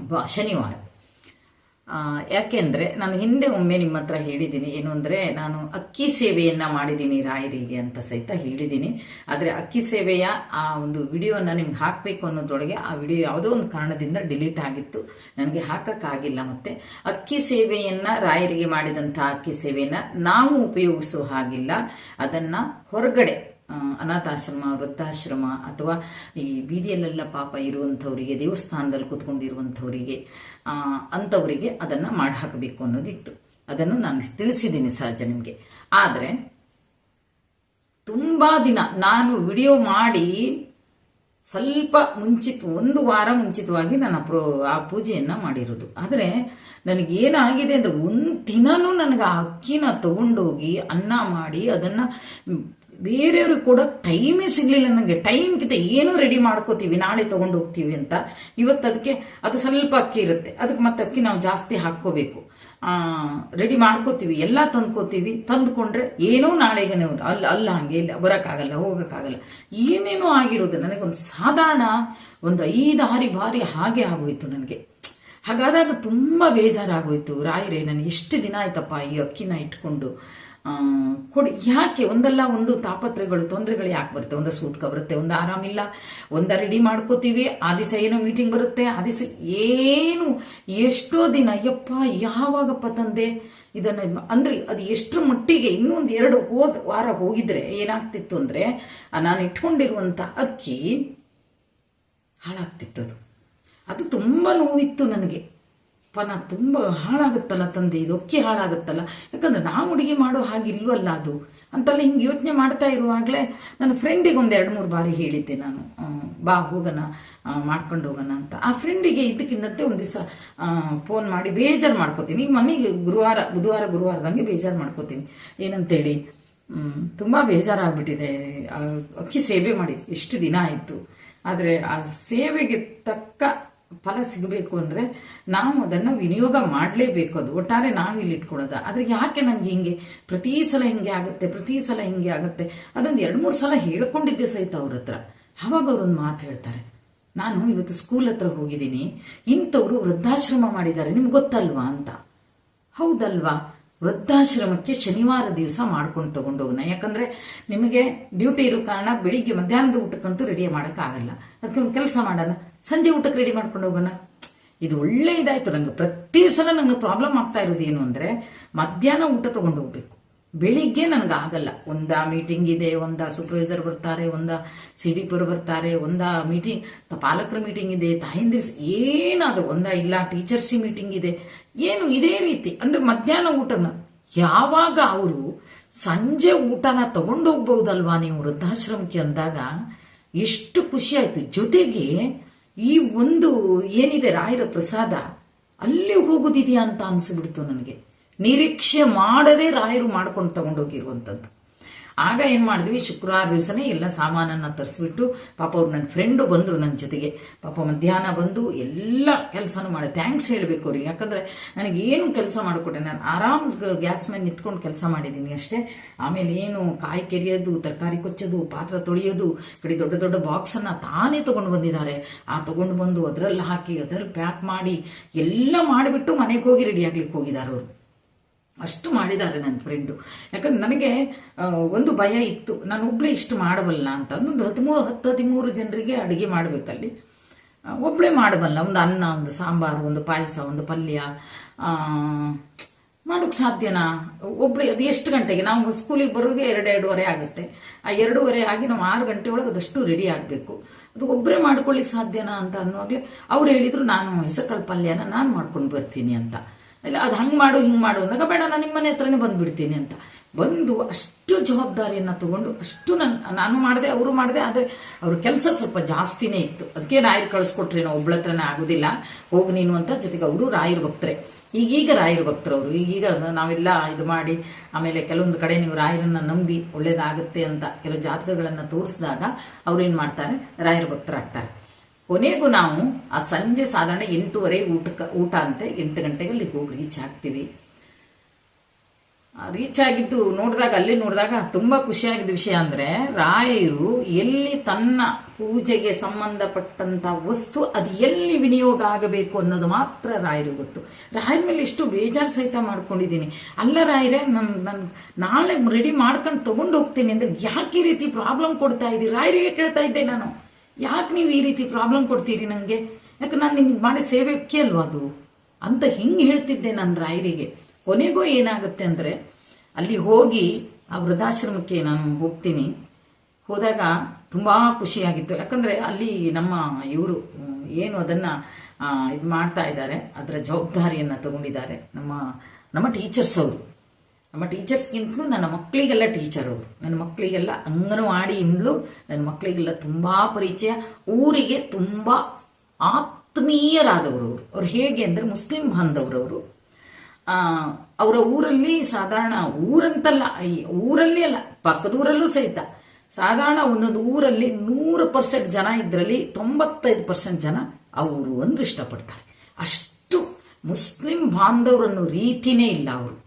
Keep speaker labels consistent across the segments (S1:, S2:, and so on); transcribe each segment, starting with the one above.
S1: ಬ- ಶನಿವಾರ. ಯಾಕೆಂದರೆ ನಾನು ಹಿಂದೆ ಒಮ್ಮೆ ನಿಮ್ಮ ಹತ್ರ ಹೇಳಿದ್ದೀನಿ, ಏನು ಅಂದರೆ ನಾನು ಅಕ್ಕಿ ಸೇವೆಯನ್ನ ಮಾಡಿದ್ದೀನಿ ರಾಯರಿಗೆ ಅಂತ ಸಹಿತ ಹೇಳಿದ್ದೀನಿ. ಆದರೆ ಅಕ್ಕಿ ಸೇವೆಯ ಆ ಒಂದು ವಿಡಿಯೋನ ನಿಮ್ಗೆ ಹಾಕಬೇಕು ಅನ್ನೋದ್ರೊಳಗೆ ಆ ವಿಡಿಯೋ ಯಾವುದೋ ಒಂದು ಕಾರಣದಿಂದ ಡಿಲೀಟ್ ಆಗಿತ್ತು. ನನಗೆ ಹಾಕೋಕ್ಕಾಗಿಲ್ಲ ಮತ್ತೆ. ಅಕ್ಕಿ ಸೇವೆಯನ್ನ ರಾಯರಿಗೆ ಮಾಡಿದಂಥ ಅಕ್ಕಿ ಸೇವೆಯನ್ನ ನಾವು ಉಪಯೋಗಿಸೋ ಹಾಗಿಲ್ಲ. ಅದನ್ನ ಹೊರಗಡೆ ಅನಾಥಾಶ್ರಮ, ವೃದ್ಧಾಶ್ರಮ ಅಥವಾ ಈ ಬೀದಿಯಲ್ಲೆಲ್ಲ ಪಾಪ ಇರುವಂಥವರಿಗೆ, ದೇವಸ್ಥಾನದಲ್ಲಿ ಕೂತ್ಕೊಂಡಿರುವಂಥವರಿಗೆ ಅಂಥವರಿಗೆ ಅದನ್ನು ಮಾಡಿ ಹಾಕಬೇಕು ಅನ್ನೋದಿತ್ತು. ಅದನ್ನು ನಾನು ತಿಳಿಸಿದ್ದೀನಿ ಸಹಜ ನಿಮಗೆ. ಆದರೆ, ತುಂಬ ದಿನ ನಾನು ವಿಡಿಯೋ ಮಾಡಿ ಸ್ವಲ್ಪ ಮುಂಚಿತ, ಒಂದು ವಾರ ಮುಂಚಿತವಾಗಿ ನಾನು ಆ ಪ್ರೋ, ಆ ಪೂಜೆಯನ್ನು ಮಾಡಿರೋದು. ಆದರೆ, ನನಗೇನಾಗಿದೆ ಅಂದರೆ ಒಂದು ದಿನನೂ ನನಗೆ ಆ ಅಕ್ಕಿನ ತಗೊಂಡೋಗಿ ಅನ್ನ ಮಾಡಿ ಅದನ್ನು ಬೇರೆಯವ್ರಿಗೆ ಕೂಡ ಟೈಮೇ ಸಿಗಲಿಲ್ಲ ನನಗೆ ಟೈಮ್ಗಿಂತ ಏನು ರೆಡಿ ಮಾಡ್ಕೋತೀವಿ, ನಾಳೆ ತಗೊಂಡು ಹೋಗ್ತೀವಿ ಅಂತ. ಇವತ್ತು ಅದಕ್ಕೆ ಅದು ಸ್ವಲ್ಪ ಅಕ್ಕಿ ಇರುತ್ತೆ. ಅದಕ್ಕೆ ಮತ್ತೆ ಅಕ್ಕಿ ನಾವು ಜಾಸ್ತಿ ಹಾಕ್ಕೋಬೇಕು. ರೆಡಿ ಮಾಡ್ಕೋತೀವಿ. ಎಲ್ಲ ತಂದ್ಕೋತೀವಿ. ತಂದ್ಕೊಂಡ್ರೆ ಏನೋ ನಾಳೆಗೆ ಅಲ್ಲ ಅಲ್ಲ ಹಂಗೆ ಇಲ್ಲ. ಬರೋಕ್ಕಾಗಲ್ಲ, ಹೋಗೋಕ್ಕಾಗಲ್ಲ. ಏನೇನೋ ಆಗಿರೋದು. ನನಗೊಂದು ಸಾಧಾರಣ ಒಂದು ಐದಾರು ಬಾರಿ ಹಾಗೆ ಆಗೋಯ್ತು ನನಗೆ. ಹಾಗಾದಾಗ ತುಂಬ ಬೇಜಾರಾಗೋಯ್ತು. ರಾಯರೇ ನನಗೆ ಎಷ್ಟು ದಿನ ಆಯ್ತಪ್ಪ ಈ ಅಕ್ಕಿನ ಇಟ್ಕೊಂಡು? ಕೊಡಿ. ಯಾಕೆ ಒಂದಲ್ಲ ಒಂದು ತಾಪತ್ರೆಗಳು, ತೊಂದರೆಗಳು ಯಾಕೆ ಬರುತ್ತೆ? ಒಂದು ಸೂತ್ಕ ಬರುತ್ತೆ, ಒಂದು ಆರಾಮಿಲ್ಲ, ಒಂದ ರೆಡಿ ಮಾಡ್ಕೋತೀವಿ ಆ ದಿವಸ ಏನೋ ಮೀಟಿಂಗ್ ಬರುತ್ತೆ ಆ ದಿವಸ ಏನು, ಎಷ್ಟೋ ದಿನ, ಯಪ್ಪ, ಯಾವಾಗಪ್ಪ ತಂದೆ? ಇದನ್ನ ಅಂದ್ರೆ ಅದು ಎಷ್ಟರ ಮಟ್ಟಿಗೆ ಇನ್ನೊಂದು ಎರಡು ಹೋದ ವಾರ ಹೋಗಿದ್ರೆ ಏನಾಗ್ತಿತ್ತು ಅಂದ್ರೆ ನಾನು ಇಟ್ಕೊಂಡಿರುವಂತ ಅಕ್ಕಿ ಹಾಳಾಗ್ತಿತ್ತು ಅದು. ಅದು ತುಂಬಾ ನೋವಿತ್ತು ನನಗೆ. ಪನ ತುಂಬ ಹಾಳಾಗುತ್ತಲ್ಲ ತಂದೆ, ಇದು ಅಕ್ಕಿ ಹಾಳಾಗುತ್ತಲ್ಲ. ಯಾಕಂದ್ರೆ ನಾವು ಅಡುಗೆ ಮಾಡೋ ಹಾಗೆ ಇಲ್ವಲ್ಲ ಅದು? ಅಂತೆಲ್ಲ ಹಿಂಗೆ ಯೋಚನೆ ಮಾಡ್ತಾ ಇರುವಾಗಲೇ ನನ್ನ ಫ್ರೆಂಡಿಗೆ ಒಂದು ಎರಡು ಮೂರು ಬಾರಿ ಹೇಳಿದ್ದೆ ನಾನು. ಬಾ ಹೋಗೋಣ ಮಾಡ್ಕೊಂಡು ಹೋಗೋಣ ಅಂತ. ಆ ಫ್ರೆಂಡಿಗೆ ಇದಕ್ಕಿನ್ನತ್ತೆ ಒಂದು ದಿವಸ ಫೋನ್ ಮಾಡಿ ಬೇಜಾರು ಮಾಡ್ಕೋತೀನಿ. ಈಗ ಮನೆಗೆ ಗುರುವಾರ, ಬುಧವಾರ ಗುರುವಾರದಂಗೆ ಬೇಜಾರು ಮಾಡ್ಕೋತೀನಿ. ಏನಂತೇಳಿ ತುಂಬ ಬೇಜಾರಾಗ್ಬಿಟ್ಟಿದೆ. ಅಕ್ಕಿ ಸೇವೆ ಮಾಡಿ ಎಷ್ಟು ದಿನ ಆಯಿತು. ಆದರೆ ಆ ಸೇವೆಗೆ ತಕ್ಕ ಫಲ ಸಿಗಬೇಕು ಅಂದರೆ ನಾವು ಅದನ್ನು ವಿನಿಯೋಗ ಮಾಡಲೇಬೇಕು ಅದು. ಒಟ್ಟಾರೆ ನಾವಿಲ್ಲಿ ಇಟ್ಕೊಳೋದು ಆದರೆ ಯಾಕೆ ನಂಗೆ ಹಿಂಗೆ? ಪ್ರತಿ ಸಲ ಹಿಂಗೆ ಆಗುತ್ತೆ, ಪ್ರತಿ ಸಲ ಹಿಂಗೆ ಆಗುತ್ತೆ. ಅದೊಂದು ಎರಡು ಮೂರು ಸಲ ಹೇಳ್ಕೊಂಡಿದ್ದೆ ಸಹಿತ ಅವ್ರ ಹತ್ರ. ಅವಾಗ ಅವ್ರೊಂದು ಮಾತು ಹೇಳ್ತಾರೆ. ನಾನು ಇವತ್ತು ಸ್ಕೂಲ್ ಹತ್ರ ಹೋಗಿದ್ದೀನಿ. ಇಂಥವ್ರು ವೃದ್ಧಾಶ್ರಮ ಮಾಡಿದ್ದಾರೆ. ನಿಮ್ಗೆ ಗೊತ್ತಲ್ವಾ ಅಂತ. ಹೌದಲ್ವಾ? ವೃದ್ಧಾಶ್ರಮಕ್ಕೆ ಶನಿವಾರ ದಿವಸ ಮಾಡ್ಕೊಂಡು ತಗೊಂಡೋಗೋಣ ಯಾಕಂದ್ರೆ ನಿಮಗೆ ಡ್ಯೂಟಿ ಇರೋ ಕಾರಣ ಬೆಳಿಗ್ಗೆ ಮಧ್ಯಾಹ್ನದ ಊಟಕ್ಕಂತೂ ರೆಡಿ ಮಾಡೋಕ್ಕಾಗಲ್ಲ. ಅದಕ್ಕೆ ಒಂದು ಕೆಲಸ ಮಾಡೋಣ. ಸಂಜೆ ಊಟಕ್ಕೆ ರೆಡಿ ಮಾಡ್ಕೊಂಡು ಹೋಗೋಣ. ಇದು ಒಳ್ಳೆ ಇದಾಯ್ತು ನಂಗೆ. ಪ್ರತಿ ಸಲ ನಂಗೆ ಪ್ರಾಬ್ಲಮ್ ಆಗ್ತಾ ಇರೋದು ಏನು ಅಂದ್ರೆ, ಮಧ್ಯಾಹ್ನ ಊಟ ತಗೊಂಡು ಹೋಗ್ಬೇಕು. ಬೆಳಿಗ್ಗೆ ನನಗೆ ಆಗಲ್ಲ. ಒಂದ ಮೀಟಿಂಗ್ ಇದೆ, ಒಂದ ಸೂಪರ್ವೈಸರ್ ಬರ್ತಾರೆ, ಒಂದ ಸಿ ಡಿ ಪರ್ ಬರ್ತಾರೆ, ಒಂದ ಮೀಟಿಂಗ್ ಪಾಲಕರ ಮೀಟಿಂಗ್ ಇದೆ, ತಾಯಂದಿರ್ ಏನಾದ್ರು ಒಂದ ಇಲ್ಲ ಟೀಚರ್ಸಿ ಮೀಟಿಂಗ್ ಇದೆ. ಏನು ಇದೇ ರೀತಿ. ಅಂದ್ರೆ ಮಧ್ಯಾಹ್ನ ಊಟನ ಯಾವಾಗ ಅವರು ಸಂಜೆ ಊಟನ ತಗೊಂಡೋಗ್ಬಹುದಲ್ವಾ ನೀವು ವೃದ್ಧಾಶ್ರಮಕ್ಕೆ ಅಂದಾಗ, ಎಷ್ಟು ಖುಷಿ ಆಯ್ತು. ಜೊತೆಗೆ ಈ ಒಂದು ಏನಿದೆ ರಾಯರ ಪ್ರಸಾದ, ಅಲ್ಲಿ ಹೋಗೋದಿದೆಯಾ ಅಂತ ಅನ್ಸಿಬಿಡ್ತು ನನಗೆ. ನಿರೀಕ್ಷೆ ಮಾಡದೆ ರಾಯರು ಮಾಡ್ಕೊಂಡು ತಗೊಂಡೋಗಿರುವಂಥದ್ದು. ಆಗ ಏನ್ ಮಾಡಿದ್ವಿ? ಶುಕ್ರವಾರ ದಿವಸನೇ ಎಲ್ಲ ಸಾಮಾನನ್ನ ತರಿಸ್ಬಿಟ್ಟು ಪಾಪ ಅವ್ರು ನನ್ನ ಫ್ರೆಂಡು ಬಂದ್ರು ನನ್ನ ಜೊತೆಗೆ. ಪಾಪ ಮಧ್ಯಾಹ್ನ ಬಂದು ಎಲ್ಲ ಕೆಲಸನೂ ಮಾಡಿ. ಥ್ಯಾಂಕ್ಸ್ ಹೇಳಬೇಕು ಅವ್ರಿಗೆ. ಯಾಕಂದ್ರೆ ನನಗೆ ಏನು ಕೆಲಸ ಮಾಡಿಕೊಟ್ಟೆ? ನಾನು ಆರಾಮ್ ಗ್ಯಾಸ್ ಮೇಲೆ ನಿಂತ್ಕೊಂಡು ಕೆಲಸ ಮಾಡಿದ್ದೀನಿ ಅಷ್ಟೇ. ಆಮೇಲೆ ಏನು ಕಾಯಿ ಕೆರೆಯೋದು, ತರಕಾರಿ ಕೊಚ್ಚೋದು, ಪಾತ್ರ ತೊಳೆಯೋದು ಕಡೆ ದೊಡ್ಡ ದೊಡ್ಡ ಬಾಕ್ಸ್ ಅನ್ನ ತಾನೇ ತಗೊಂಡು ಬಂದಿದ್ದಾರೆ. ಆ ತಗೊಂಡು ಬಂದು ಅದರಲ್ಲಿ ಹಾಕಿ ಅದರಲ್ಲಿ ಪ್ಯಾಕ್ ಮಾಡಿ, ಎಲ್ಲ ಮಾಡಿಬಿಟ್ಟು ಮನೆಗೆ ಹೋಗಿ ರೆಡಿ ಆಗ್ಲಿಕ್ಕೆ ಹೋಗಿದ್ದಾರೆ ಅವರು. ಅಷ್ಟು ಮಾಡಿದ್ದಾರೆ ನನ್ನ ಫ್ರೆಂಡು ಯಾಕಂದ್ರೆ ನನಗೆ ಒಂದು ಭಯ ಇತ್ತು. ನಾನು ಒಬ್ಳೆ ಇಷ್ಟು ಮಾಡಬಲ್ಲ ಅಂತ. ಒಂದು ಹದಿಮೂರು, ಹತ್ತು ಹದಿಮೂರು ಜನರಿಗೆ ಅಡುಗೆ ಮಾಡಬೇಕಲ್ಲಿ. ಒಬ್ಳೆ ಮಾಡಬಲ್ಲ. ಒಂದು ಅನ್ನ, ಒಂದು ಸಾಂಬಾರು, ಒಂದು ಪಾಯಸ, ಒಂದು ಪಲ್ಯ ಮಾಡೋಕ್ಕೆ ಸಾಧ್ಯನಾ? ಒಬ್ಳೆ, ಅದು ಎಷ್ಟು ಗಂಟೆಗೆ? ನಾವು ಸ್ಕೂಲಿಗೆ ಬರೋದೇ ಎರಡು, ಎರಡೂವರೆ ಆಗುತ್ತೆ. ಆ ಎರಡೂವರೆ ಆಗಿ ನಾವು ಆರು ಗಂಟೆ ಒಳಗೆ ಅದಷ್ಟು ರೆಡಿ ಆಗಬೇಕು. ಅದು ಒಬ್ಬರೇ ಮಾಡ್ಕೊಳ್ಳಿಕ್ಕೆ ಸಾಧ್ಯನಾ ಅಂತ ಅನ್ನುವಾಗಲೇ ಅವ್ರು ಹೇಳಿದರು, ನಾನು ಹೆಸರುಕಾಳು ಪಲ್ಯನ ನಾನು ಮಾಡ್ಕೊಂಡು ಬರ್ತೀನಿ ಅಂತ. ಇಲ್ಲ, ಅದು ಹಂಗೆ ಮಾಡು, ಹಿಂಗೆ ಮಾಡು ಅಂದಾಗ ಬೇಡ, ನಾನು ನಿಮ್ಮ ಮನೆ ಹತ್ರನೇ ಬಂದುಬಿಡ್ತೀನಿ ಅಂತ. ಬಂದು ಅಷ್ಟು ಜವಾಬ್ದಾರಿಯನ್ನು ತಗೊಂಡು ಅಷ್ಟು ನನ್ನ ನಾನು ಮಾಡಿದೆ, ಅವರು ಮಾಡಿದೆ, ಆದರೆ ಅವ್ರ ಕೆಲಸ ಸ್ವಲ್ಪ ಜಾಸ್ತಿನೇ ಇತ್ತು. ಅದಕ್ಕೆ ರಾಯರು ಕಳಿಸ್ಕೊಟ್ರಿ ನಾವು ಒಬ್ಳ ಹತ್ರನೇ ಆಗೋದಿಲ್ಲ. ಹೋಗಿ ನೀನು ಅಂತ ಜೊತೆಗೆ ಅವರು ರಾಯರ ಭಕ್ತರೆ. ಈಗೀಗ ರಾಯರ ಭಕ್ತರು ಅವರು. ಈಗೀಗ ನಾವೆಲ್ಲ ಇದು ಮಾಡಿ, ಆಮೇಲೆ ಕೆಲವೊಂದು ಕಡೆ ನೀವು ರಾಯರನ್ನು ನಂಬಿ ಒಳ್ಳೇದಾಗುತ್ತೆ ಅಂತ ಕೆಲವು ಜಾತಕಗಳನ್ನು ತೋರಿಸಿದಾಗ ಏನು ಮಾಡ್ತಾರೆ? ರಾಯರ ಭಕ್ತರಾಗ್ತಾರೆ. ಕೊನೆಗೂ ನಾವು ಆ ಸಂಜೆ ಸಾಧಾರಣ ಎಂಟೂವರೆ ಊಟಕ್ಕೆ ಊಟ ಅಂತೆ ಎಂಟು ಗಂಟೆಗೆ ಅಲ್ಲಿ ಹೋಗಿ ರೀಚ್ ಆಗ್ತೀವಿ. ರೀಚ್ ಆಗಿದ್ದು ನೋಡಿದಾಗ, ಅಲ್ಲಿ ನೋಡಿದಾಗ ತುಂಬಾ ಖುಷಿಯಾಗಿದ್ದ ವಿಷಯ ಅಂದ್ರೆ ರಾಯರು ಎಲ್ಲಿ ತನ್ನ ಪೂಜೆಗೆ ಸಂಬಂಧಪಟ್ಟಂತ ವಸ್ತು ಅದು ಎಲ್ಲಿ ವಿನಿಯೋಗ ಆಗಬೇಕು ಅನ್ನೋದು ಮಾತ್ರ ರಾಯರು ಗೊತ್ತು. ರಾಯರ ಮೇಲೆ ಎಷ್ಟು ಬೇಜಾರು ಸಹಿತ ಮಾಡ್ಕೊಂಡಿದ್ದೀನಿ. ಅಲ್ಲ ರಾಯರೇ, ನನ್ ನನ್ ನಾಳೆ ರೆಡಿ ಮಾಡ್ಕೊಂಡು ತಗೊಂಡು ಹೋಗ್ತೀನಿ ಅಂದ್ರೆ ಯಾಕೆ ಈ ರೀತಿ ಪ್ರಾಬ್ಲಮ್ ಕೊಡ್ತಾ ಇದ್ದೀನಿ ರಾಯರಿಗೆ ಕೇಳ್ತಾ ಇದ್ದೆ ನಾನು. ಯಾಕೆ ನೀವು ಈ ರೀತಿ ಪ್ರಾಬ್ಲಮ್ ಕೊಡ್ತೀರಿ ನನಗೆ ಯಾಕೆ ನಾನು ನಿಮ್ಗೆ ಮಾಡಿದ ಸೇವೆಕ್ಕೆ ಅಲ್ವಾ ಅದು? ಅಂತ ಹಿಂಗೆ ಹೇಳ್ತಿದ್ದೆ ನಾನು ರಾಯರಿಗೆ. ಕೊನೆಗೂ ಏನಾಗುತ್ತೆ ಅಂದರೆ, ಅಲ್ಲಿ ಹೋಗಿ ಆ ವೃದ್ಧಾಶ್ರಮಕ್ಕೆ ನಾನು ಹೋಗ್ತೀನಿ. ಹೋದಾಗ ತುಂಬ ಖುಷಿಯಾಗಿತ್ತು. ಯಾಕಂದರೆ ಅಲ್ಲಿ ನಮ್ಮ ಇವರು, ಏನು ಅದನ್ನು ಇದು ಮಾಡ್ತಾ ಇದ್ದಾರೆ. ಅದರ ಜವಾಬ್ದಾರಿಯನ್ನು ತಗೊಂಡಿದ್ದಾರೆ. ನಮ್ಮ ನಮ್ಮ ಟೀಚರ್ಸ್ ಅವರು. ನಮ್ಮ ಟೀಚರ್ಸ್ಗಿಂತಲೂ ನನ್ನ ಮಕ್ಕಳಿಗೆಲ್ಲ ಟೀಚರ್. ಅವರು ನನ್ನ ಮಕ್ಕಳಿಗೆಲ್ಲ ಅಂಗನವಾಡಿಯಿಂದಲೂ ನನ್ನ ಮಕ್ಕಳಿಗೆಲ್ಲ ತುಂಬ ಪರಿಚಯ. ಊರಿಗೆ ತುಂಬ ಆತ್ಮೀಯರಾದವರು. ಅವರು ಅವ್ರು ಹೇಗೆ ಅಂದರೆ ಮುಸ್ಲಿಂ ಬಾಂಧವರವರು. ಅವರ ಊರಲ್ಲಿ ಸಾಧಾರಣ ಊರಂತಲ್ಲ ಊರಲ್ಲಿ ಅಲ್ಲ ಪಕ್ಕದ ಊರಲ್ಲೂ ಸಹಿತ. ಸಾಧಾರಣ ಒಂದೊಂದು ಊರಲ್ಲಿ ನೂರು ಪರ್ಸೆಂಟ್ ಜನ ಇದ್ರಲ್ಲಿ ತೊಂಬತ್ತೈದು ಪರ್ಸೆಂಟ್ ಜನ ಅವರು ಅಂದ್ರೆ ಇಷ್ಟಪಡ್ತಾರೆ. ಅಷ್ಟು ಮುಸ್ಲಿಂ ಬಾಂಧವರನ್ನು ರೀತಿನೇ ಇಲ್ಲ ಅವರು.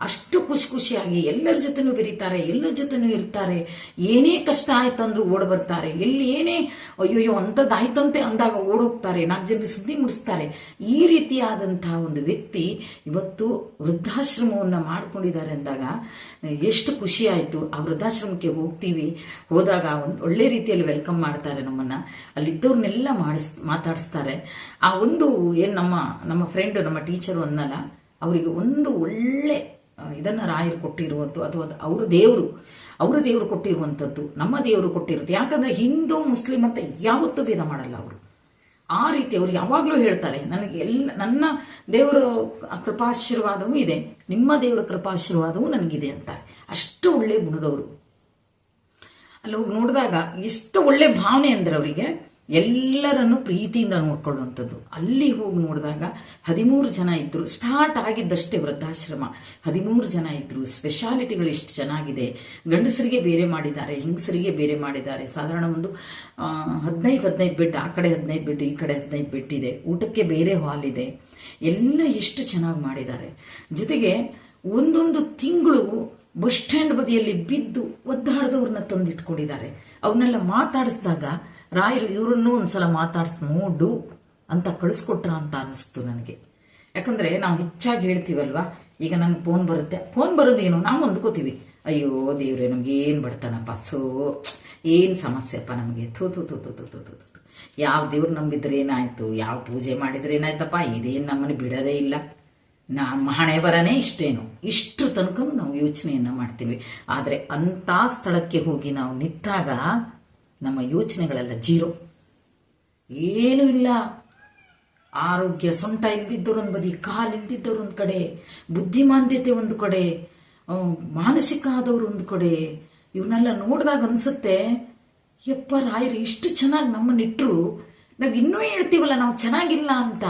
S1: ಅಷ್ಟು ಖುಷಿ ಖುಷಿಯಾಗಿ ಎಲ್ಲರ ಜೊತೆನೂ ಬೆರೀತಾರೆ, ಎಲ್ಲರ ಜೊತೆನೂ ಇರ್ತಾರೆ. ಏನೇ ಕಷ್ಟ ಆಯ್ತು ಅಂದ್ರೂ ಓಡ್ ಬರ್ತಾರೆ. ಎಲ್ಲಿ ಏನೇ, ಅಯ್ಯೋಯ್ಯೋ, ಅಂಥದ್ದಾಯ್ತಂತೆ ಅಂದಾಗ ಓಡೋಗ್ತಾರೆ ನಾಲ್ಕು ಜನ ಸುದ್ದಿ ಮುಡಿಸ್ತಾರೆ. ಈ ರೀತಿಯಾದಂತಹ ಒಂದು ವ್ಯಕ್ತಿ ಇವತ್ತು ವೃದ್ಧಾಶ್ರಮವನ್ನು ಮಾಡ್ಕೊಂಡಿದ್ದಾರೆ ಅಂದಾಗ, ಎಷ್ಟು ಖುಷಿ ಆಯ್ತು. ಆ ವೃದ್ಧಾಶ್ರಮಕ್ಕೆ ಹೋಗ್ತೀವಿ. ಹೋದಾಗ ಒಂದು ಒಳ್ಳೆ ರೀತಿಯಲ್ಲಿ ವೆಲ್ಕಮ್ ಮಾಡ್ತಾರೆ ನಮ್ಮನ್ನ. ಅಲ್ಲಿದ್ದವ್ರನ್ನೆಲ್ಲ ಮಾಡಿಸ್, ಮಾತಾಡಿಸ್ತಾರೆ. ಆ ಒಂದು ಏನು ನಮ್ಮ ನಮ್ಮ ಫ್ರೆಂಡ್, ನಮ್ಮ ಟೀಚರು ಅನ್ನಲ್ಲ, ಅವರಿಗೆ ಒಂದು ಒಳ್ಳೆ ಇದನ್ನ ರಾಯರು ಕೊಟ್ಟಿರುವಂಥದ್ದು ಅಥವಾ ಅವ್ರ ದೇವರು, ಅವರ ದೇವರು ಕೊಟ್ಟಿರುವಂಥದ್ದು ನಮ್ಮ ದೇವರು ಕೊಟ್ಟಿರುತ್ತೆ. ಯಾಕಂದ್ರೆ ಹಿಂದೂ, ಮುಸ್ಲಿಂ ಅಂತ ಯಾವತ್ತೂ ಭೇದ ಮಾಡಲ್ಲ ಅವರು. ಆ ರೀತಿ ಅವರು ಯಾವಾಗಲೂ ಹೇಳ್ತಾರೆ, ನನಗೆ ಎಲ್ಲ, ನನ್ನ ದೇವರ ಕೃಪಾಶೀರ್ವಾದವೂ ಇದೆ, ನಿಮ್ಮ ದೇವರ ಕೃಪಾಶೀರ್ವಾದವೂ ನನಗಿದೆ ಅಂತಾರೆ. ಅಷ್ಟು ಒಳ್ಳೆ ಗುಣದವರು. ಅಲ್ಲಿ ಹೋಗಿ ನೋಡಿದಾಗ ಎಷ್ಟು ಒಳ್ಳೆ ಭಾವನೆ ಅಂದ್ರೆ ಅವರಿಗೆ ಎಲ್ಲರನ್ನು ಪ್ರೀತಿಯಿಂದ ನೋಡ್ಕೊಳ್ಳುವಂಥದ್ದು. ಅಲ್ಲಿ ಹೋಗಿ ನೋಡಿದಾಗ ಹದಿಮೂರು ಜನ ಇದ್ರು. ಸ್ಟಾರ್ಟ್ ಆಗಿದ್ದಷ್ಟೇ ವೃದ್ಧಾಶ್ರಮ. ಹದಿಮೂರು ಜನ ಇದ್ರು. ಸ್ಪೆಷಾಲಿಟಿಗಳು ಎಷ್ಟು ಚೆನ್ನಾಗಿದೆ. ಗಂಡಸರಿಗೆ ಬೇರೆ ಮಾಡಿದ್ದಾರೆ, ಹೆಂಗಸರಿಗೆ ಬೇರೆ ಮಾಡಿದ್ದಾರೆ. ಸಾಧಾರಣ ಒಂದು ಹದಿನೈದು ಹದಿನೈದು ಬೆಡ್, ಆ ಕಡೆ ಹದಿನೈದು ಬೆಡ್, ಈ ಕಡೆ ಹದಿನೈದು ಬೆಡ್ ಇದೆ. ಊಟಕ್ಕೆ ಬೇರೆ ಹಾಲ್ ಇದೆ. ಎಲ್ಲ ಎಷ್ಟು ಚೆನ್ನಾಗಿ ಮಾಡಿದ್ದಾರೆ. ಜೊತೆಗೆ ಒಂದೊಂದು ತಿಂಗಳು ಬಸ್ ಸ್ಟ್ಯಾಂಡ್ ಬದಿಯಲ್ಲಿ ಬಿದ್ದು ಒದ್ದಾಡದವ್ರನ್ನ ತಂದಿಟ್ಕೊಂಡಿದ್ದಾರೆ. ಅವನ್ನೆಲ್ಲ ಮಾತಾಡಿಸಿದಾಗ ರಾಯರು ಇವರನ್ನು ಒಂದ್ಸಲ ಮಾತಾಡ್ಸಿ ನೋಡು ಅಂತ ಕಳಿಸ್ಕೊಟ್ರ ಅಂತ ಅನಿಸ್ತು ನನಗೆ. ಯಾಕಂದ್ರೆ ನಾವು ಹೆಚ್ಚಾಗಿ ಹೇಳ್ತೀವಲ್ವಾ? ಈಗ ನನಗೆ ಫೋನ್ ಬರುತ್ತೆ. ಫೋನ್ ಬರೋದೇನು ನಾವು ಅಂದ್ಕೋತೀವಿ ಅಯ್ಯೋ, ದೇವ್ರೆ, ನಮ್ಗೆ ಏನು ಬಡ್ತಾನಪ್ಪ. ಸೋ, ಏನು ಸಮಸ್ಯೆಪ್ಪ ನಮಗೆ? ತೂ ತು ತೂ ತು ತು ಯಾವ ದೇವ್ರು ನಂಬಿದ್ರೆ ಏನಾಯ್ತು? ಯಾವ ಪೂಜೆ ಮಾಡಿದ್ರೆ ಏನಾಯ್ತಪ್ಪ? ಇದೇನು ನಮ್ಮನ್ನು ಬಿಡೋದೇ ಇಲ್ಲ. ನಮ್ಮ ಮಹಣೆ ಬರನೇ ಇಷ್ಟೇನು. ಇಷ್ಟು ತನಕ ನಾವು ಯೋಚನೆಯನ್ನು ಮಾಡ್ತೀವಿ. ಆದರೆ ಅಂಥ ಸ್ಥಳಕ್ಕೆ ಹೋಗಿ ನಾವು ನಿಂತಾಗ ನಮ್ಮ ಯೋಚನೆಗಳೆಲ್ಲ ಜೀರೋ. ಏನೂ ಇಲ್ಲ. ಆರೋಗ್ಯ ಸೊಂಟ ಇಲ್ದಿದ್ದವ್ರು ಒಂದು ಬದಿ ಕಾಲು ಇಲ್ದಿದ್ದವ್ರು ಒಂದು ಕಡೆ, ಬುದ್ಧಿಮಾಂದ್ಯತೆ ಒಂದು ಕಡೆ ಮಾನಸಿಕ ಆದವರು ಒಂದು ಕಡೆ ಇವನ್ನೆಲ್ಲ ನೋಡಿದಾಗ ಅನ್ಸುತ್ತೆ, ಯಪ್ಪ ರಾಯರು ಇಷ್ಟು ಚೆನ್ನಾಗಿ ನಮ್ಮನ್ನಿಟ್ರು ನಾವು ಇನ್ನೂ ಹೇಳ್ತೀವಲ್ಲ ನಾವು ಚೆನ್ನಾಗಿಲ್ಲ ಅಂತ.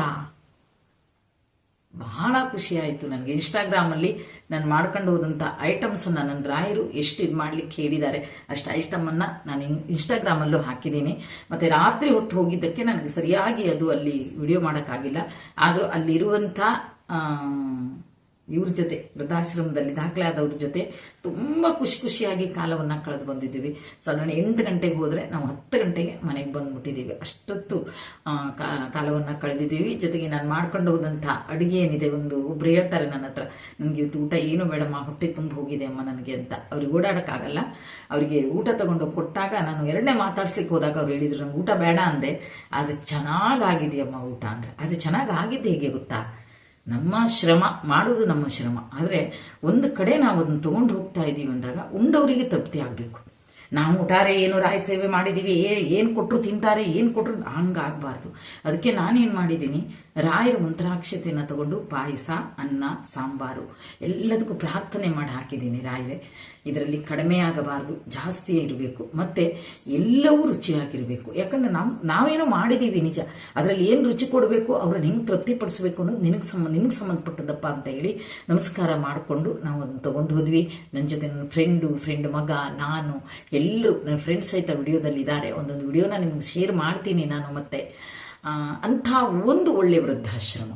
S1: ಬಹಳ ಖುಷಿ ಆಯಿತು ನನಗೆ ಇನ್ಸ್ಟಾಗ್ರಾಮಲ್ಲಿ. ನಾನು ಮಾಡ್ಕೊಂಡು ಹೋದಂಥ ಐಟಮ್ಸನ್ನು ನನ್ನ ರಾಯರು ಎಷ್ಟು ಇದು ಮಾಡ್ಲಿಕ್ಕೆ ಹೇಳಿದ್ದಾರೆ ಅಷ್ಟು ಐಟಮನ್ನು ನಾನು ಇನ್- ಇನ್ಸ್ಟಾಗ್ರಾಮಲ್ಲೂ ಹಾಕಿದ್ದೀನಿ. ಮತ್ತು ರಾತ್ರಿ ಹೊತ್ತು ಹೋಗಿದ್ದಕ್ಕೆ ನನಗೆ ಸರಿಯಾಗಿ ಅದು ಅಲ್ಲಿ ವಿಡಿಯೋ ಮಾಡೋಕ್ಕಾಗಿಲ್ಲ. ಆದರೂ ಅಲ್ಲಿರುವಂಥ ಇವ್ರ ಜೊತೆ, ವೃದ್ಧಾಶ್ರಮದಲ್ಲಿ ದಾಖಲೆ ಆದವ್ರ ಜೊತೆ ತುಂಬ ಖುಷಿ ಖುಷಿಯಾಗಿ ಕಾಲವನ್ನು ಕಳೆದು ಬಂದಿದ್ದೀವಿ. ಸಾಧಾರಣ ಎಂಟು ಗಂಟೆಗೆ ಹೋದರೆ ನಾವು ಹತ್ತು ಗಂಟೆಗೆ ಮನೆಗೆ ಬಂದ್ಬಿಟ್ಟಿದ್ದೀವಿ. ಅಷ್ಟೊತ್ತು ಕಾಲವನ್ನ ಕಳೆದಿದ್ದೀವಿ. ಜೊತೆಗೆ ನಾನು ಮಾಡ್ಕೊಂಡು ಹೋದಂಥ ಅಡುಗೆ ಏನಿದೆ ಒಂದು ಒಬ್ರು ಹೇಳ್ತಾರೆ ನನ್ನ ಹತ್ರ, ನನಗೆ ಇವತ್ತು ಊಟ ಏನು ಬೇಡಮ್ಮ, ಹೊಟ್ಟೆ ತುಂಬ ಹೋಗಿದೆ ಅಮ್ಮ ನನಗೆ ಅಂತ. ಅವ್ರಿಗೆ ಓಡಾಡೋಕ್ಕಾಗಲ್ಲ. ಅವರಿಗೆ ಊಟ ತಗೊಂಡು ಕೊಟ್ಟಾಗ ನಾನು ಎರಡನೇ ಮಾತಾಡ್ಸ್ಲಿಕ್ಕೆ ಹೋದಾಗ ಅವ್ರು ಹೇಳಿದ್ರು, ನಂಗೆ ಊಟ ಬೇಡ ಅಂದೆ. ಆದರೆ ಚೆನ್ನಾಗಾಗಿದೆಯಮ್ಮ ಊಟ. ಅಂದರೆ, ಆದರೆ ಚೆನ್ನಾಗಾಗಿದ್ದೆ ಹೇಗೆ ಗೊತ್ತಾ? ನಮ್ಮ ಶ್ರಮ ಮಾಡುವುದು ನಮ್ಮ ಶ್ರಮ. ಆದರೆ ಒಂದು ಕಡೆ ನಾವು ಅದನ್ನು ತಗೊಂಡು ಹೋಗ್ತಾ ಇದ್ದೀವಿ ಅಂದಾಗ ಉಂಡವರಿಗೆ ತೃಪ್ತಿ ಆಗಬೇಕು. ನಾವು ಊಟಾರೆ ಏನು ರಾಯ ಸೇವೆ ಮಾಡಿದ್ದೀವಿ ಏನು ಕೊಟ್ಟರು ತಿಂತಾರೆ, ಏನು ಕೊಟ್ಟರು ಹಂಗಾಗಬಾರ್ದು. ಅದಕ್ಕೆ ನಾನೇನು ಮಾಡಿದ್ದೀನಿ? ರಾಯರ ಮಂತ್ರಾಕ್ಷತೆಯನ್ನು ತಗೊಂಡು ಪಾಯಸ, ಅನ್ನ, ಸಾಂಬಾರು ಎಲ್ಲದಕ್ಕೂ ಪ್ರಾರ್ಥನೆ ಮಾಡಿ ಹಾಕಿದ್ದೀನಿ ರಾಯರೇ. ಇದರಲ್ಲಿ ಕಡಿಮೆ ಆಗಬಾರದು ಜಾಸ್ತಿಯೇ ಇರಬೇಕು. ಮತ್ತೆ ಎಲ್ಲವೂ ರುಚಿಯಾಗಿರಬೇಕು. ಯಾಕಂದ್ರೆ ನಾವು, ನಾವೇನೋ ಮಾಡಿದ್ದೀವಿ ನಿಜ. ಅದರಲ್ಲಿ ಏನು ರುಚಿ ಕೊಡಬೇಕು, ಅವ್ರನ್ನ ಹೆಂಗೆ ತೃಪ್ತಿಪಡಿಸಬೇಕು ಅನ್ನೋದು ನಿನಗೆ ಸಂಬಂಧ ನಿಮಗೆ ಸಂಬಂಧಪಟ್ಟದಪ್ಪ ಅಂತ ಹೇಳಿ ನಮಸ್ಕಾರ ಮಾಡಿಕೊಂಡು ನಾವು ಅದನ್ನು ತೊಗೊಂಡು ಹೋದ್ವಿ. ನನ್ನ ಜೊತೆ ನನ್ನ ಫ್ರೆಂಡು ಫ್ರೆಂಡ್ ಮಗ, ನಾನು, ಎಲ್ಲರೂ ನನ್ನ ಫ್ರೆಂಡ್ಸ್ ಸಹಿತ ವಿಡಿಯೋದಲ್ಲಿ ಇದ್ದಾರೆ ಒಂದೊಂದು ವಿಡಿಯೋನ ನಿಮ್ಗೆ ಶೇರ್ ಮಾಡ್ತೀನಿ ನಾನು ಮತ್ತೆ. ಅಂಥ ಒಂದು ಒಳ್ಳೆಯ ವೃದ್ಧಾಶ್ರಮ.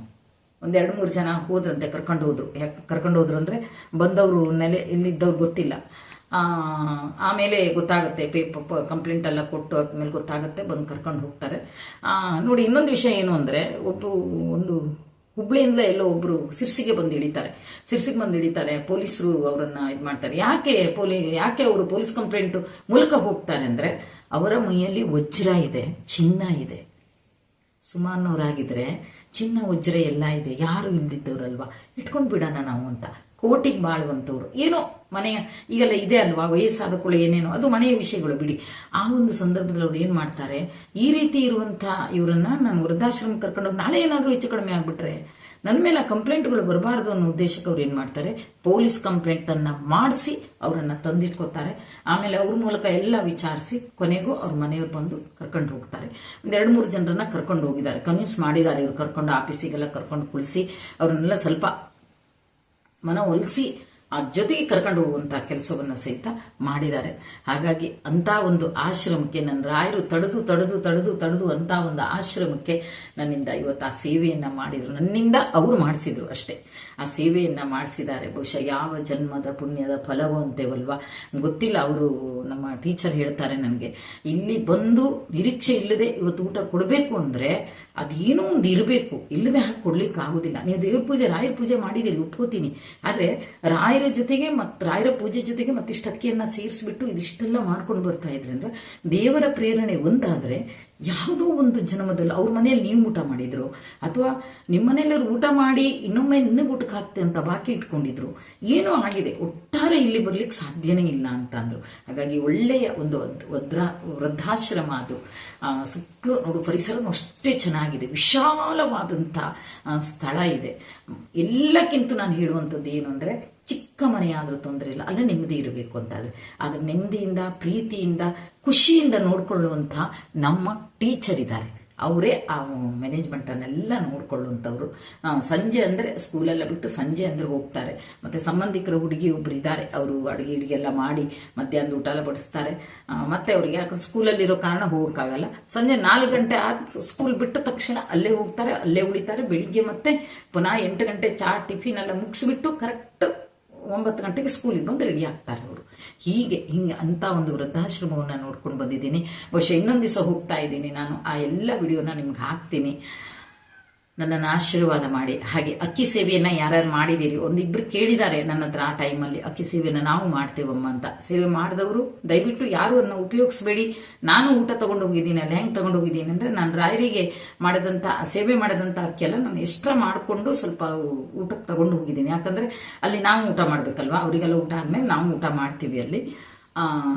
S1: ಒಂದೆರಡು ಮೂರು ಜನ ಹೋದ್ರಂತೆ, ಕರ್ಕೊಂಡು ಹೋದ್ರು. ಕರ್ಕೊಂಡು ಹೋದ್ರು ಅಂದರೆ ಬಂದವರು ನೆಲೆ ಇಲ್ಲಿದ್ದವ್ರು ಗೊತ್ತಿಲ್ಲ. ಆಮೇಲೆ ಗೊತ್ತಾಗುತ್ತೆ ಪೇಪ ಕಂಪ್ಲೇಂಟ್ ಎಲ್ಲ ಕೊಟ್ಟು ಆದ್ಮೇಲೆ ಗೊತ್ತಾಗುತ್ತೆ, ಬಂದು ಕರ್ಕೊಂಡು ಹೋಗ್ತಾರೆ. ನೋಡಿ, ಇನ್ನೊಂದು ವಿಷಯ ಏನು ಅಂದರೆ ಒಬ್ಬರು ಒಂದು ಹುಬ್ಳಿಯಿಂದ ಎಲ್ಲೋ ಒಬ್ರು ಸಿರ್ಸಿಗೆ ಬಂದು ಹಿಡಿತಾರೆ. ಸಿರ್ಸಿಗೆ ಬಂದು ಹಿಡಿತಾರೆ, ಪೊಲೀಸರು ಅವರನ್ನ ಇದು ಮಾಡ್ತಾರೆ. ಯಾಕೆ ಪೊಲೀ, ಯಾಕೆ ಅವರು ಪೊಲೀಸ್ ಕಂಪ್ಲೇಂಟ್ ಮೂಲಕ ಹೋಗ್ತಾರೆ ಅಂದರೆ, ಅವರ ಮೈಯಲ್ಲಿ ವಜ್ರ ಇದೆ, ಚಿನ್ನ ಇದೆ. ಸುಮಾನವರಾಗಿದ್ರೆ ಚಿನ್ನ, ವಜ್ರ ಎಲ್ಲ ಇದೆ. ಯಾರು ಇಲ್ದಿದ್ದವ್ರಲ್ವಾ? ಇಟ್ಕೊಂಡು ಬಿಡೋಣ ನಾವು ಅಂತ. ಕೋಟಿಗೆ ಬಾಳುವಂಥವ್ರು. ಏನೋ ಮನೆಯ ಈಗೆಲ್ಲ ಇದೆ ಅಲ್ವಾ? ವಯಸ್ಸಾದ ಕೂಡ ಏನೇನೋ. ಅದು ಮನೆಯ ವಿಷಯಗಳು ಬಿಡಿ. ಆ ಒಂದು ಸಂದರ್ಭದಲ್ಲಿ ಅವ್ರು ಏನು ಮಾಡ್ತಾರೆ? ಈ ರೀತಿ ಇರುವಂಥ ಇವರನ್ನ ನಾನು ವೃದ್ಧಾಶ್ರಮ ಕರ್ಕೊಂಡೋಗಿ ನಾಳೆ ಏನಾದರೂ ಹೆಚ್ಚು ಕಡಿಮೆ ಆಗ್ಬಿಟ್ರೆ ನನ್ನ ಮೇಲೆ ಆ ಕಂಪ್ಲೇಂಟ್ಗಳು ಬರಬಾರದು ಅನ್ನೋ ಉದ್ದೇಶಕ್ಕೆ ಅವ್ರು ಏನು ಮಾಡ್ತಾರೆ? ಪೊಲೀಸ್ ಕಂಪ್ಲೇಂಟ್ ಅನ್ನ ಮಾಡಿಸಿ ಅವರನ್ನು ತಂದಿಟ್ಕೋತಾರೆ. ಆಮೇಲೆ ಅವ್ರ ಮೂಲಕ ಎಲ್ಲ ವಿಚಾರಿಸಿ ಕೊನೆಗೂ ಅವ್ರ ಮನೆಯವ್ರು ಬಂದು ಕರ್ಕೊಂಡು ಹೋಗ್ತಾರೆ. ಒಂದು ಎರಡು ಮೂರು ಜನರನ್ನ ಕರ್ಕೊಂಡು ಹೋಗಿದ್ದಾರೆ. ಕನ್ವಿನ್ಸ್ ಮಾಡಿದ್ದಾರೆ. ಇವ್ರು ಕರ್ಕೊಂಡು ಆಫೀಸಿಗೆಲ್ಲ ಕರ್ಕೊಂಡು ಕುಳಿಸಿ ಅವ್ರನ್ನೆಲ್ಲ ಸ್ವಲ್ಪ ಮನವೊಲಿಸಿ ಆ ಜೊತೆಗೆ ಕರ್ಕೊಂಡು ಹೋಗುವಂಥ ಕೆಲಸವನ್ನು ಸಹಿತ ಮಾಡಿದ್ದಾರೆ. ಹಾಗಾಗಿ ಅಂಥ ಒಂದು ಆಶ್ರಮಕ್ಕೆ ನನ್ನ ರಾಯರು ತಡೆದು ತಡೆದು ತಡೆದು ತಡೆದು ಅಂತ ಒಂದು ಆಶ್ರಮಕ್ಕೆ ನನ್ನಿಂದ ಇವತ್ತು ಆ ಸೇವೆಯನ್ನು ಮಾಡಿದರು. ನನ್ನಿಂದ ಅವರು ಮಾಡಿಸಿದ್ರು ಅಷ್ಟೇ. ಆ ಸೇವೆಯನ್ನು ಮಾಡಿಸಿದ್ದಾರೆ. ಬಹುಶಃ ಯಾವ ಜನ್ಮದ ಪುಣ್ಯದ ಫಲವೋ ಅಂತೇವಲ್ವಾ? ಗೊತ್ತಿಲ್ಲ. ಅವರು ನಮ್ಮ ಟೀಚರ್ ಹೇಳ್ತಾರೆ ನನಗೆ, ಇಲ್ಲಿ ಬಂದು ನಿರೀಕ್ಷೆ ಇಲ್ಲದೆ ಇವತ್ತು ಊಟ ಕೊಡಬೇಕು ಅಂದರೆ ಅದೇನೋ ಒಂದು ಇರಬೇಕು. ಇಲ್ಲದೆ ಹಾಕಿ ಕೊಡ್ಲಿಕ್ಕೆ ಆಗುದಿಲ್ಲ. ನೀವು ದೇವ್ರ ಪೂಜೆ, ರಾಯರ ಪೂಜೆ ಮಾಡಿದಿರಿ ಒಪ್ಕೋತೀನಿ ಆದರೆ ರಾಯರ ಜೊತೆಗೆ ಮತ್ತು ರಾಯರ ಪೂಜೆ ಜೊತೆಗೆ ಮತ್ತಿಷ್ಟು ಅಕ್ಕಿಯನ್ನ ಸೇರಿಸ್ಬಿಟ್ಟು ಇದಿಷ್ಟೆಲ್ಲ ಮಾಡ್ಕೊಂಡು ಬರ್ತಾ ಇದ್ರಿ ಅಂದ್ರೆ ದೇವರ ಪ್ರೇರಣೆ ಒಂದಾದ್ರೆ ಯಾವುದೋ ಒಂದು ಜನ್ಮದಲ್ಲಿ ಅವ್ರ ಮನೆಯಲ್ಲಿ ನೀವು ಊಟ ಮಾಡಿದ್ರು, ಅಥವಾ ನಿಮ್ಮ ಮನೆಯಲ್ಲರೂ ಊಟ ಮಾಡಿ ಇನ್ನೊಮ್ಮೆ ನಿನಗೆ ಊಟಕ್ಕೆ ಹಾಕ್ತೆ ಅಂತ ಬಾಕಿ ಇಟ್ಕೊಂಡಿದ್ರು, ಏನೋ ಆಗಿದೆ. ಒಟ್ಟಾರೆ ಇಲ್ಲಿ ಬರ್ಲಿಕ್ಕೆ ಸಾಧ್ಯನೇ ಇಲ್ಲ ಅಂತ ಅಂದ್ರು ಹಾಗಾಗಿ ಒಳ್ಳೆಯ ಒಂದು ವೃದ್ಧಾಶ್ರಮ ಅದು. ಸುತ್ತಲೂ ನೋಡು, ಪರಿಸರನೂ ಅಷ್ಟೇ ಚೆನ್ನಾಗಿದೆ, ವಿಶಾಲವಾದಂಥ ಸ್ಥಳ ಇದೆ. ಎಲ್ಲಕ್ಕಿಂತ ನಾನು ಹೇಳುವಂಥದ್ದು ಏನು ಅಂದರೆ, ಚಿಕ್ಕ ಮನೆಯಾದರೂ ತೊಂದರೆ ಇಲ್ಲ, ಅಲ್ಲ ನೆಮ್ಮದಿ ಇರಬೇಕು ಅಂತಾದರೆ. ಆದರೆ ನೆಮ್ಮದಿಯಿಂದ, ಪ್ರೀತಿಯಿಂದ, ಖುಷಿಯಿಂದ ನೋಡಿಕೊಳ್ಳುವಂಥ ನಮ್ಮ ಟೀಚರ್ ಇದ್ದಾರೆ. ಅವರೇ ಆ ಮ್ಯಾನೇಜ್ಮೆಂಟನ್ನೆಲ್ಲ ನೋಡ್ಕೊಳ್ಳುವಂಥವ್ರು. ಸಂಜೆ ಅಂದರೆ ಸ್ಕೂಲೆಲ್ಲ ಬಿಟ್ಟು ಸಂಜೆ ಅಂದ್ರೆ ಹೋಗ್ತಾರೆ. ಮತ್ತೆ ಸಂಬಂಧಿಕರ, ಹುಡುಗಿ ಒಬ್ರು ಇದ್ದಾರೆ. ಅವರು ಅಡುಗೆ ಎಲ್ಲ ಮಾಡಿ ಮಧ್ಯಾಹ್ನದ ಊಟ ಎಲ್ಲ ಬಡಿಸ್ತಾರೆ. ಮತ್ತು ಮತ್ತೆ ಅವ್ರಿಗೆ ಯಾಕಂದ್ರೆ ಸ್ಕೂಲಲ್ಲಿರೋ ಕಾರಣ ಹೋಗೋಕ್ಕಾಗಲ್ಲ. ಸಂಜೆ ನಾಲ್ಕು ಗಂಟೆ ಆದ ಸ್ಕೂಲ್ ಬಿಟ್ಟ ತಕ್ಷಣ ಅಲ್ಲೇ ಹೋಗ್ತಾರೆ, ಅಲ್ಲೇ ಉಳಿತಾರೆ. ಬೆಳಿಗ್ಗೆ ಮತ್ತೆ ಪುನಃ ಎಂಟು ಗಂಟೆ ಚಾ, ಟಿಫಿನ್ ಎಲ್ಲ ಮುಗಿಸ್ಬಿಟ್ಟು ಕರೆಕ್ಟ್ ಒಂಬತ್ತು ಗಂಟೆಗೆ ಸ್ಕೂಲಿಗೆ ಬಂದು ರೆಡಿ ಆಗ್ತಾರೆ ಅವರು. ಹೀಗೆ, ಹಿಂಗೆ ಅಂತ ಒಂದು ವೃದ್ಧಾಶ್ರಮವನ್ನು ನೋಡ್ಕೊಂಡು ಬಂದಿದ್ದೀನಿ. ಬಹುಶಃ ಇನ್ನೊಂದು ದಿವಸ ಹೋಗ್ತಾ ಇದ್ದೀನಿ ನಾನು. ಆ ಎಲ್ಲ ವಿಡಿಯೋನ ನಿಮ್ಗೆ ಹಾಕ್ತೀನಿ. ನನ್ನನ್ನು ಆಶೀರ್ವಾದ ಮಾಡಿ. ಹಾಗೆ ಅಕ್ಕಿ ಸೇವೆಯನ್ನು ಯಾರ್ಯಾರು ಮಾಡಿದ್ದೀರಿ ಒಂದಿಬ್ರು ಕೇಳಿದ್ದಾರೆ ನನ್ನ ಹತ್ರ ಆ ಟೈಮಲ್ಲಿ, ಅಕ್ಕಿ ಸೇವೆಯನ್ನು ನಾವು ಮಾಡ್ತೇವಮ್ಮ ಅಂತ. ಸೇವೆ ಮಾಡಿದವರು, ದಯವಿಟ್ಟು ಯಾರು ಅದನ್ನ ಉಪಯೋಗಿಸ್ಬೇಡಿ. ನಾನು ಊಟ ತಗೊಂಡು ಹೋಗಿದ್ದೀನಿ, ಅಲ್ಲಿ ಹೆಂಗೆ ತಗೊಂಡು ಹೋಗಿದ್ದೀನಿ ಅಂದರೆ ನಾನು ರಾಯರಿಗೆ ಮಾಡಿದಂಥ ಸೇವೆ ಮಾಡಿದಂಥ ಅಕ್ಕಿಯೆಲ್ಲ ನಾನು ಎಕ್ಸ್ಟ್ರಾ ಮಾಡಿಕೊಂಡು ಸ್ವಲ್ಪ ಊಟಕ್ಕೆ ತಗೊಂಡು ಹೋಗಿದ್ದೀನಿ. ಯಾಕಂದರೆ ಅಲ್ಲಿ ನಾವು ಊಟ ಮಾಡಬೇಕಲ್ವಾ? ಅವರಿಗೆಲ್ಲ ಊಟ ಆದಮೇಲೆ ನಾವು ಊಟ ಮಾಡ್ತೀವಿ ಅಲ್ಲಿ.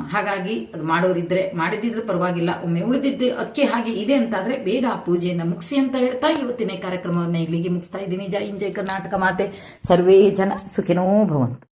S1: ಹಾಗಾಗಿ ಅದು ಮಾಡೋರಿದ್ರೆ ಮಾಡಿದ್ರೆ ಪರವಾಗಿಲ್ಲ. ಒಮ್ಮೆ ಉಳಿದಿದ್ದು ಅಕ್ಕಿ ಹಾಗೆ ಇದೆ ಅಂತಾದ್ರೆ ಬೇಗ ಆ ಪೂಜೆಯನ್ನ ಮುಗಿಸಿ ಅಂತ ಹೇಳ್ತಾ ಇವತ್ತಿನ ಕಾರ್ಯಕ್ರಮವನ್ನ ಇಲ್ಲಿಗೆ ಮುಗಿಸ್ತಾ ಇದ್ದೀನಿ. ಜೈ ಇನ್ ಕರ್ನಾಟಕ ಮಾತೆ. ಸರ್ವೇ ಜನ ಸುಖಿನೋ ಭವಂತು.